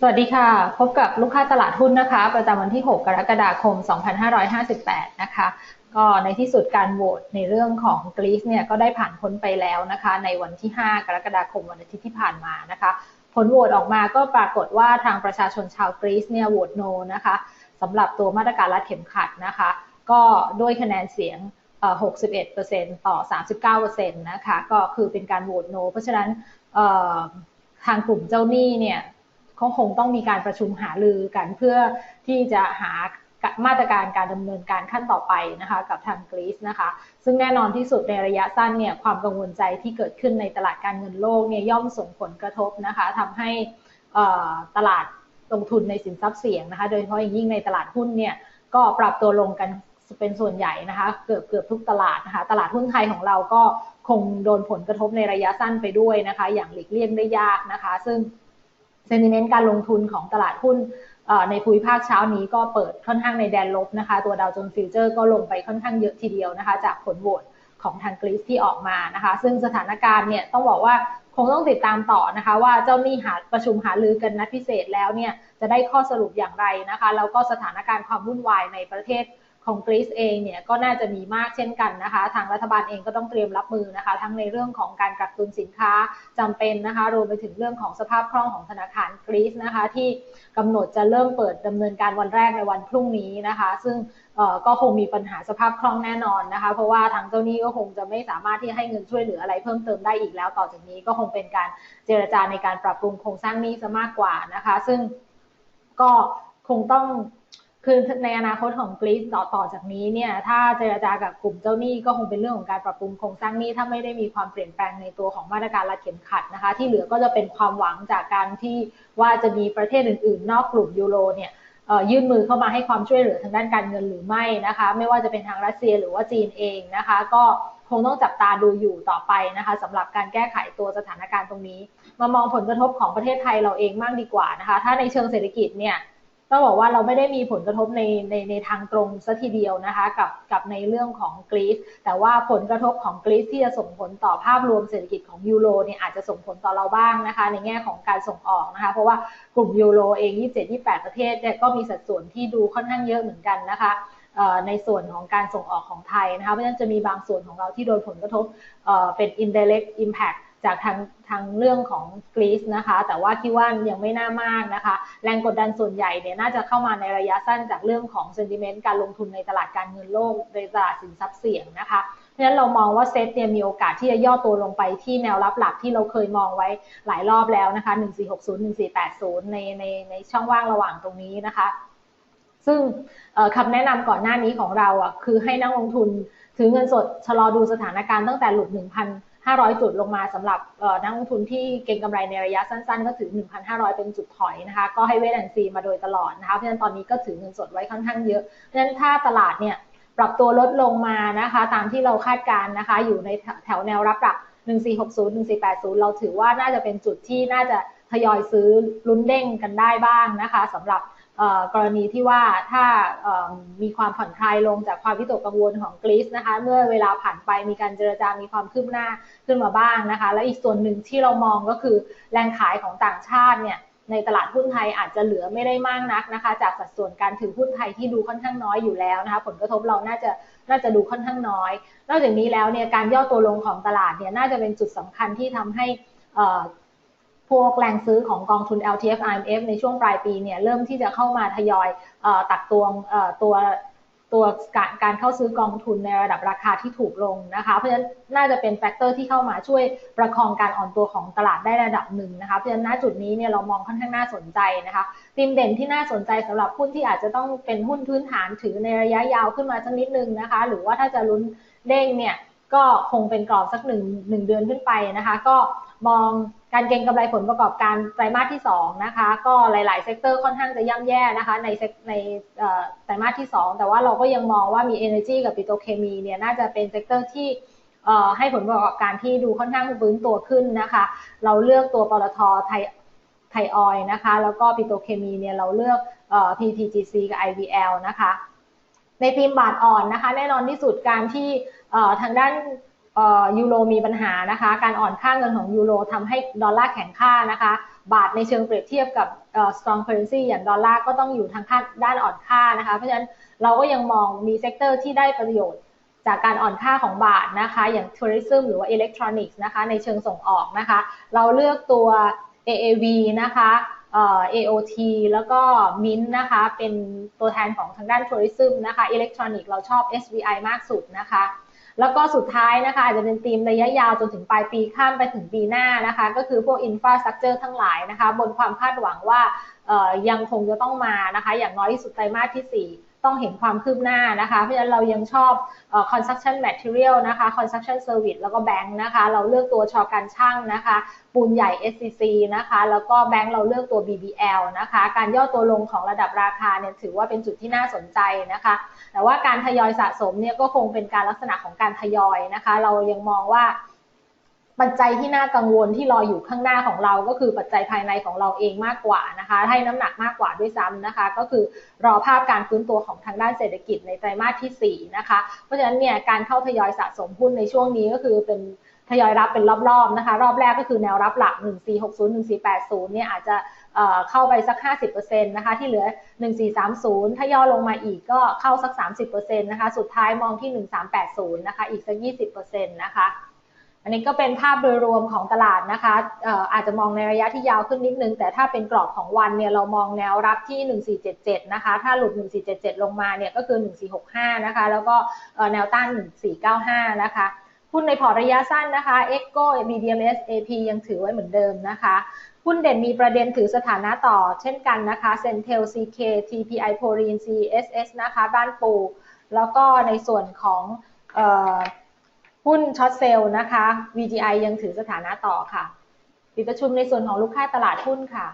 สวัสดีค่ะ พบกับลูกค้าตลาดหุ้นนะคะ ประจำวันที่ 6 กรกฎาคม 2558 นะคะ ก็ในที่สุดการโหวตในเรื่องของกรีซเนี่ยก็ได้ผ่านพ้นไปแล้วนะคะ ในวันที่ 5 กรกฎาคมวันอาทิตย์ที่ผ่านมานะคะ ผลโหวตออกมาก็ปรากฏว่าทางประชาชนชาวกรีซเนี่ยโหวตโนนะคะสำหรับตัวมาตรการรัดเข็มขัดนะคะ ก็ด้วยคะแนนเสียง61%ต่อ 39%นะคะ ก็คือเป็นการโหวตโน เพราะฉะนั้นทางกลุ่มเจ้าหนี้เนี่ย เขาคงต้องมีการประชุมหารือกันเพื่อที่จะหามาตรการการดำเนินการขั้นต่อไปนะคะกับทางกรีซนะคะ ซึ่งแน่นอนที่สุดในระยะสั้นเนี่ยความกังวลใจที่เกิดขึ้นในตลาดการเงินโลกเนี่ยย่อมส่งผลกระทบนะคะทำให้ตลาดลงทุนในสินทรัพย์เสี่ยงนะคะ โดยเฉพาะอย่างยิ่งในตลาดหุ้นเนี่ยก็ปรับตัวลงกันเป็นส่วนใหญ่นะคะ เกือบเกือบทุกตลาดนะคะ ตลาดหุ้นไทยของเราก็คงโดนผลกระทบในระยะสั้นไปด้วยนะคะ อย่างหลีกเลี่ยงได้ยากนะคะ ซึ่ง เซนิเมนต์การลงทุนของตลาดหุ้นในภูมิภาคเช้านี้ก็เปิดค่อนข้างในแดนลบนะคะ ตัวดาวโจนส์ฟิวเจอร์ก็ลงไปค่อนข้างเยอะทีเดียวนะคะ จากผลโหวตของทางกรีซที่ออกมานะคะ ซึ่งสถานการณ์เนี่ยต้องบอกว่าคงต้องติดตามต่อนะคะ ว่าเจ้าหนี้หาประชุมหารือกันนัดพิเศษแล้วเนี่ยจะได้ข้อสรุปอย่างไรนะคะ แล้วก็สถานการณ์ความวุ่นวายในประเทศ ของกรีซเองเนี่ยก็น่าจะมีมากเช่นกันนะคะ ทางรัฐบาลเองก็ต้องเตรียมรับมือนะคะ ทั้งในเรื่องของการกักตุนสินค้าจำเป็นนะคะรวมไปถึงเรื่องของสภาพคล่องของธนาคารกรีซนะคะ ที่กำหนดจะเริ่มเปิดดำเนินการวันแรกในวันพรุ่งนี้นะคะ ซึ่งก็คงมีปัญหาสภาพคล่องแน่นอนนะคะ เพราะว่าทางเจ้าหนี้ก็คงจะไม่สามารถที่ให้เงินช่วยเหลืออะไรเพิ่มเติมได้อีกแล้ว ต่อจากนี้ก็คงเป็นการเจรจาในการปรับปรุงโครงสร้างหนี้ซะมากกว่านะคะ ซึ่งก็คงต้อง คือในอนาคตของกรีซต่อต่อจากนี้เนี่ย ถ้าเจรจากับกลุ่มเจ้าหนี้ก็คงเป็นเรื่องของการปรับปรุงโครงสร้างหนี้ถ้าไม่ได้มีความเปลี่ยนแปลงในตัวของมาตรการรัดเข็มขัดนะคะ ที่เหลือก็จะเป็นความหวังจากการที่ว่าจะมีประเทศอื่น ๆ นอกกลุ่มยูโรเนี่ยยื่นมือเข้ามาให้ความช่วยเหลือทางด้านการเงินหรือไม่นะคะ ไม่ว่าจะเป็นทางรัสเซียหรือว่าจีนเองนะคะ ก็คงต้องจับตาดูอยู่ต่อไปนะคะสำหรับการแก้ไขตัวสถานการณ์ตรงนี้ มามองผลกระทบของประเทศไทยเราเองมากดีกว่านะคะ ถ้าในเชิงเศรษฐกิจเนี่ย ต้องบอกว่าเราไม่ได้มีผลกระทบในในในทางตรงซะทีเดียวนะคะกับกับในเรื่องของกรีซแต่ว่าผลกระทบของกรีซที่จะส่งผลต่อภาพรวมเศรษฐกิจของยูโรเนี่ยอาจจะส่งผลต่อเราบ้างนะคะ ในแง่ของการส่งออกนะคะเพราะว่ากลุ่มยูโรเอง 27-28 ประเทศเนี่ยก็มีสัดส่วนที่ดูค่อนข้างเยอะเหมือนกันนะคะในส่วนของการส่งออกของไทยนะคะเพราะฉะนั้นจะมีบางส่วนของเราที่โดนผลกระทบเป็น indirect impact จากทางทางเรื่องของกรีซนะคะ แต่ว่าคิดว่ายังไม่น่ามากนะคะ แรงกดดันส่วนใหญ่เนี่ยน่าจะเข้ามาในระยะสั้นจากเรื่องของเซนติเมนต์การลงทุนในตลาดการเงินโลกในตลาดสินทรัพย์เสี่ยงนะคะเพราะฉะนั้นเรามองว่าเซตเนี่ยมีโอกาสที่จะย่อตัวลงไปที่แนวรับหลักที่เราเคยมองไว้หลายรอบแล้วนะคะ 1460 1480 ในในในช่องว่างระหว่างตรงนี้นะคะ ซึ่งคำแนะนำก่อนหน้านี้ของเราอะคือให้นักลงทุนถือเงินสดชะลอดูสถานการณ์ตั้งแต่หลุด 1,000 500 จุดลงมาสำหรับนักลงทุนที่เก็งกำไรในระยะสั้น ๆ ก็ถือ 1,500 เป็นจุดถอยนะคะ ก็ให้เวทแอนซีมาโดยตลอดนะคะ เพราะฉะนั้นตอนนี้ก็ถือเงินสดไว้ค่อนข้างเยอะ เพราะฉะนั้นถ้าตลาดเนี่ยปรับตัวลดลงมานะคะ ตามที่เราคาดการนะคะ อยู่ในแถวแนวรับหลัก 1460 1480 เราถือว่าน่าจะเป็นจุดที่น่าจะทยอยซื้อลุ้นเด้งกันได้บ้างนะคะสำหรับ กรณีที่ว่าถ้ามีความผ่อนคลายลงจากความวิตกกังวลของกรีซนะคะ เมื่อเวลาผ่านไปมีการเจรจามีความคืบหน้าขึ้นมาบ้างนะคะ และอีกส่วนหนึ่งที่เรามองก็คือแรงขายของต่างชาติเนี่ยในตลาดหุ้นไทยอาจจะเหลือไม่ได้มากนักนะคะ จากสัดส่วนการถือหุ้นไทยที่ดูค่อนข้างน้อยอยู่แล้วนะคะ ผลกระทบเราน่าจะน่าจะดูค่อนข้างน้อย นอกจากนี้แล้วเนี่ยการย่อตัวลงของตลาดเนี่ยน่าจะเป็นจุดสำคัญที่ทำให้ พวกแรงซื้อของกองทุน LTF IMF ในช่วงปลายปีเนี่ยเริ่มที่จะเข้ามาทยอยตักตวงตัวตัวการเข้าซื้อกองทุนในระดับราคาที่ถูกลงนะคะ เพราะฉะนั้นน่าจะเป็นแฟกเตอร์ที่เข้ามาช่วยประคองการอ่อนตัวของตลาดได้ระดับหนึ่งนะคะ เพราะฉะนั้นณจุดนี้เนี่ยเรามองค่อนข้างน่าสนใจนะคะธีมเด่นที่น่าสนใจสำหรับหุ้นที่อาจจะต้องเป็นหุ้นพื้นฐานถือในระยะยาวขึ้นมาสักนิดนึงนะคะ หรือว่าถ้าจะลุ้นเด้งเนี่ยก็คงเป็นกรอบสักหนึ่งหนึ่งเดือนขึ้นไปนะคะ ก็ มองการเก็งกำไรผลประกอบการไตรมาสที่2นะคะ ก็หลาย ๆ เซกเตอร์ค่อนข้างจะย่ำแย่นะคะ ในในไตรมาสที่ 2 แต่ว่าเราก็ยังมองว่ามี Energy กับปิโตเคมีเนี่ยน่าจะเป็นเซกเตอร์ที่ให้ผลประกอบการที่ดูค่อนข้างฟื้นตัวขึ้นนะคะ เราเลือกตัวปตทไทยไทยออยนะคะ แล้วก็ปิโตเคมีเนี่ยเราเลือก PTGC กับ IVL นะคะ ในทีมบาทอ่อนนะคะ แน่นอนที่สุดการที่ทางด้าน ยูโรมีปัญหานะคะ การอ่อนค่าเงินของยูโรทำให้ดอลลาร์แข็งค่านะคะ บาทในเชิงเปรียบเทียบกับ strong currency อย่างดอลลาร์ก็ต้องอยู่ทางค่าด้านอ่อนค่านะคะ เพราะฉะนั้นเราก็ยังมองมีเซกเตอร์ที่ได้ประโยชน์จากการอ่อนค่าของบาทนะคะ อย่างทัวริซึมหรือว่าอิเล็กทรอนิกส์นะคะ ในเชิงส่งออกนะคะ เราเลือกตัว AAV นะคะ AOT แล้วก็ Mint นะคะ เป็นตัวแทนของทางด้านทัวริซึมนะคะอิเล็กทรอนิกส์เราชอบ SVI มากสุดนะคะ แล้วก็สุดท้ายนะคะอาจจะเป็นธีมระยะยาวจนถึงปลายปีข้ามไปถึงปีหน้านะคะ ก็คือพวกอินฟราสตรักเจอร์ทั้งหลายนะคะ บนความคาดหวังว่ายังคงจะต้องมานะคะ อย่างน้อยที่สุดไตรมาสที่ 4 ต้องเห็นความคืบหน้านะคะ เพราะฉะนั้นเรายังชอบ construction material นะคะ construction service แล้วก็แบงค์นะคะ เราเลือกตัวชอการช่างนะคะ ปูนใหญ่ SCC นะคะ แล้วก็แบงค์เราเลือกตัว BBL นะคะ การย่อตัวลงของระดับราคาเนี่ยถือว่าเป็นจุดที่น่าสนใจนะคะ แต่ว่าการทยอยสะสมเนี่ยก็คงเป็นการลักษณะของการทยอยนะคะ เรายังมองว่า ปัจจัยที่น่ากังวลที่รออยู่ข้างหน้าของเราก็คือปัจจัยภายในของเราเองมากกว่านะคะ ให้น้ำหนักมากกว่าด้วยซ้ำนะคะ ก็คือรอภาพการฟื้นตัวของทางด้านเศรษฐกิจในไตรมาสที่4นะคะเพราะฉะนั้นเนี่ยการเข้าทยอยสะสมหุ้นในช่วงนี้ก็คือเป็นทยอยรับเป็นรอบๆนะคะ รอบแรกก็คือแนวรับหลัก 1460 1480 เนี่ยอาจจะเข้าไปสัก 50%นะคะที่เหลือ 1430 ถ้าย่อลงมาอีกก็เข้าสัก 30%นะคะสุดท้ายมองที่ 1380 นะคะอีกสัก 20%นะคะ อันนี้ก็เป็นภาพโดยรวมของตลาดนะคะอาจจะมองในระยะที่ยาวขึ้นนิดนึง แต่ถ้าเป็นกรอบของวันเนี่ยเรามองแนวรับที่ 1477 นะคะ ถ้าหลุด 1477 ลงมาเนี่ยก็คือ 1465 นะคะ แล้วก็แนวต้าน 1495 นะคะหุ้นในพอร์ตระยะสั้นนะคะ ECO BDMs AP ยังถือไว้เหมือนเดิมนะคะหุ้นเด่นมีประเด็นถือสถานะต่อเช่นกันนะคะ Centel CK TPI p o r i n CSS นะคะ บ้านปู แล้วก็ในส่วนของ หุ้นช็อตเซลล์นะคะ VGI ยังถือสถานะต่อค่ะ ปิดประชุมในส่วนของลูกค้าตลาดหุ้นค่ะ